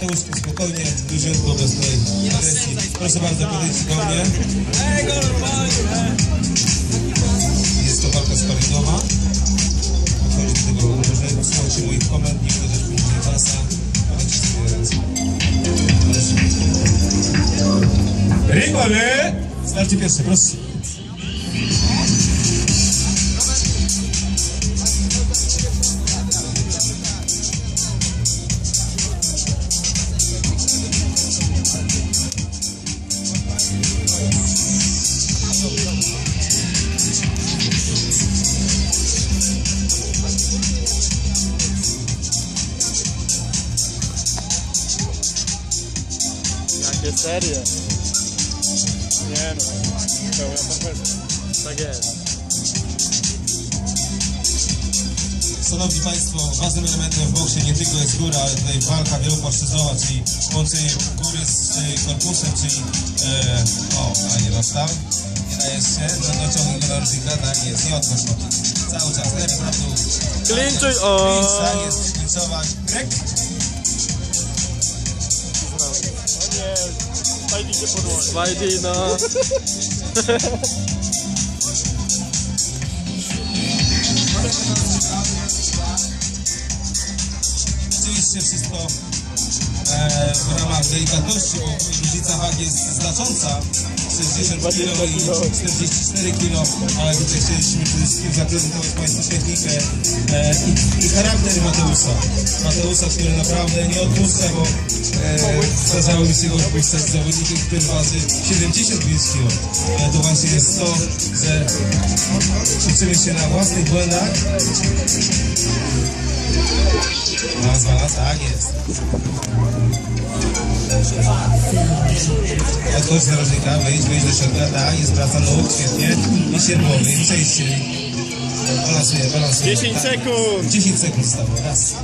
Mateusz, spokojnie, luźniutko, bez tej agresji. Proszę bardzo, podejdźcie do mnie. Jest to walka sparingowa. Podchodzi do tego różnego, słuchajcie moich komend, nie też później pasa. Rybale! Starcie pierwsze, proszę. Jakie serie? Nie no, pełna perfekcja. Tak jest. Szanowni Państwo, ważnym elementem w boksie nie tylko jest góra, ale tutaj walka wielopłaszczyznowa, czyli łączenie góry z korpusem, czyli e, o, a nie dostał, nie dajesz się, no dociągnij go na różnika, tak jest, nie odchodź nogi, cały czas, lewy, prawy, dół. Klinczuj, o! Tak jest, klincować, grek, O nie, Spidey się podłożył. Spidey, no. Wszystko e, w ramach delikatności, bo różnica wagi jest znacząca. 60 kg i 44 kg, ale tutaj chcieliśmy przede wszystkim zaprezentować Państwu technikę e, i, i charakter Mateusza. Mateusza, który naprawdę nie odpuszcza, bo e, zdarzało mi się go odpuszczać z zawodnikiem, który waży 75 kg. Ale to właśnie jest to, że uczymy się na własnych błędach. Raz, tak jest. Odchodź z narożnika, wyjdź, wyjdź do środka, tak, jest praca nóg, świetnie. I sierpowy, i przejście. Balansuje, balansuje. 10 tak. sekund! 10 sekund zostało, raz.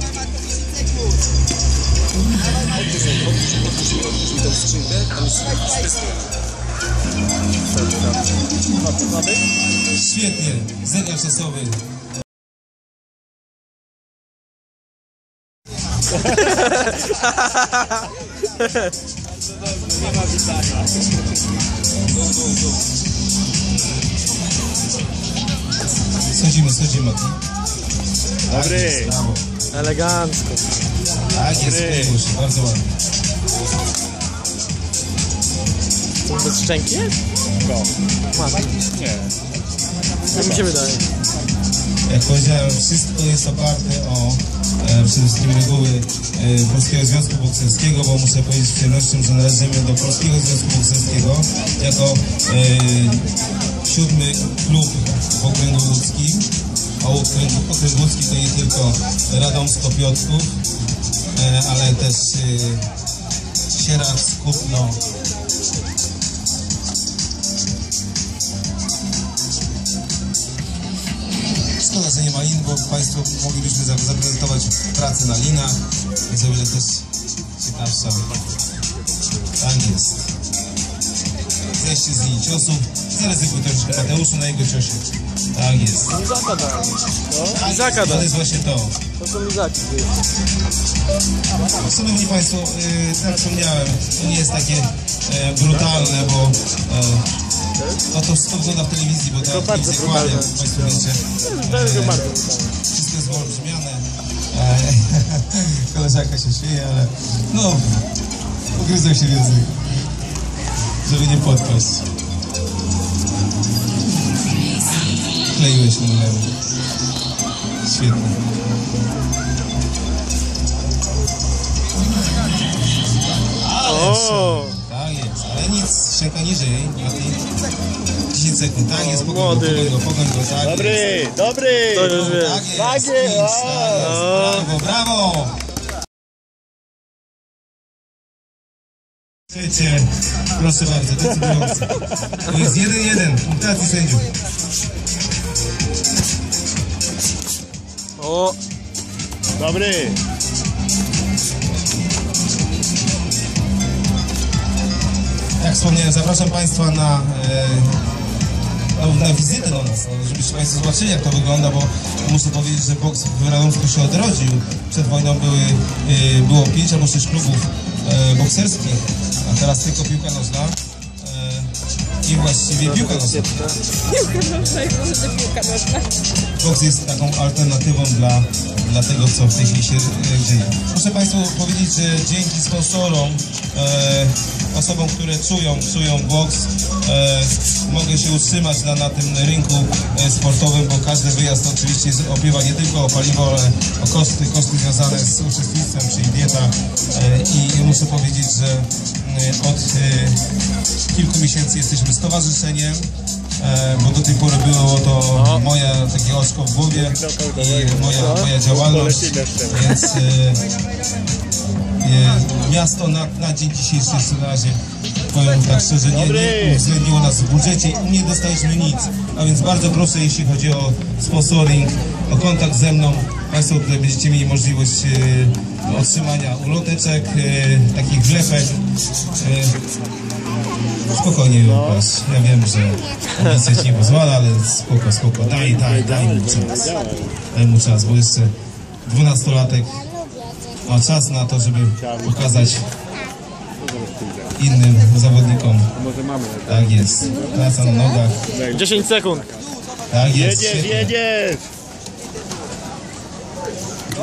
Świetnie, zegar czasowy. Schodzimy, schodzimy. Dobry. Elegancko. Tak jest, Dobry. Klimusz, bardzo ładnie. To bez szczęki jest? No, Ma. nie. Tak mi się wydaje. Jak powiedziałem, wszystko jest oparte o przede wszystkim reguły e, Polskiego Związku Bokserskiego, bo muszę powiedzieć z przyjemnością, że należymy do Polskiego Związku Bokserskiego jako e, siódmy klub w okręgu łódzkim. A okręg, okręg łódzki to nie tylko Radomsko Piotrków, e, ale też e, Sierak, Państwo moglibyśmy za- zaprezentować pracę na linach. Jest o wiele też ciekawsza. Tak jest. Zejście z linii ciosów. Zaryzykuj troszeczkę Mateuszu na jego ciosie. Tak jest. Lizaka da. Tak Lizaka jest, da. to jest właśnie to. To są lizaki. Szanowni Państwo, yy, tak wspomniałem, to nie jest takie e, brutalne, bo e, no to, to wygląda w telewizji, bo To teraz bardzo kłania. Państwo wiecie. E, bardzo. Wszystko jest wyolbrzymiane. E, koleżanka się śmieje, ale no, ugryzłem się w język, żeby nie podpaść. Kleiłeś lewo. Świetnie. O! Jest, ale nic, szczęka niżej, Mati. 10 sekund, tak jest, pogoń go, młody. pogoń go, pogoń go, tak jest. Dobry, dobry! To już wiesz. Tak jest, Tak jest, tak jest, brawo, brawo! Trzecie, proszę bardzo, decydujący. To jest 1-1, punktacji sędziów. O! Dobry! Jak wspomniałem, zapraszam Państwa na e, na wizytę do nas, no, żebyście Państwo zobaczyli jak to wygląda, bo muszę powiedzieć, że boks w Radomsku się odrodził. Przed wojną były, y, było pięć albo sześć klubów e, bokserskich, a teraz tylko piłka nożna. E, I właściwie piłka nożna. Piłka nożna i może piłka nożna. Boks jest taką alternatywą dla, dla tego, co w tej chwili się e, dzieje. Muszę Państwu powiedzieć, że dzięki sponsorom, e, osobom, które czują, czują boks, e, mogę się utrzymać na, na tym rynku e, sportowym, bo każdy wyjazd oczywiście opiewa nie tylko o paliwo, ale o koszty, koszty związane z uczestnictwem, czyli dieta. E, I muszę powiedzieć, że e, od kilku miesięcy jesteśmy stowarzyszeniem, bo do tej pory było to moja takie oczko w głowie i moja, moja działalność, więc miasto na, na dzień dzisiejszy jeszcze na razie powiem tak szczerze, nie, nie uwzględniło nas w budżecie i nie dostaliśmy nic, a więc bardzo proszę jeśli chodzi o sponsoring, o kontakt ze mną, Państwo tutaj będziecie mieli możliwość e, otrzymania uloteczek, e, takich wlepek, e, Spokojnie, Łukasz. Ja wiem, że ci nie pozwala, ale spoko, spoko. Daj, daj, daj mu czas. Daj mu czas, bo jeszcze dwunastolatek ma czas na to, żeby pokazać innym zawodnikom. Tak jest. Praca na nogach. 10 sekund. Tak jest. Jedziesz, jedziesz!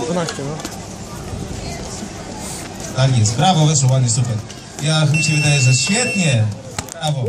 12, no. Tak jest. Brawo, weszło ładnie, super. Ja mi się wydaje, że świetnie. Brawo.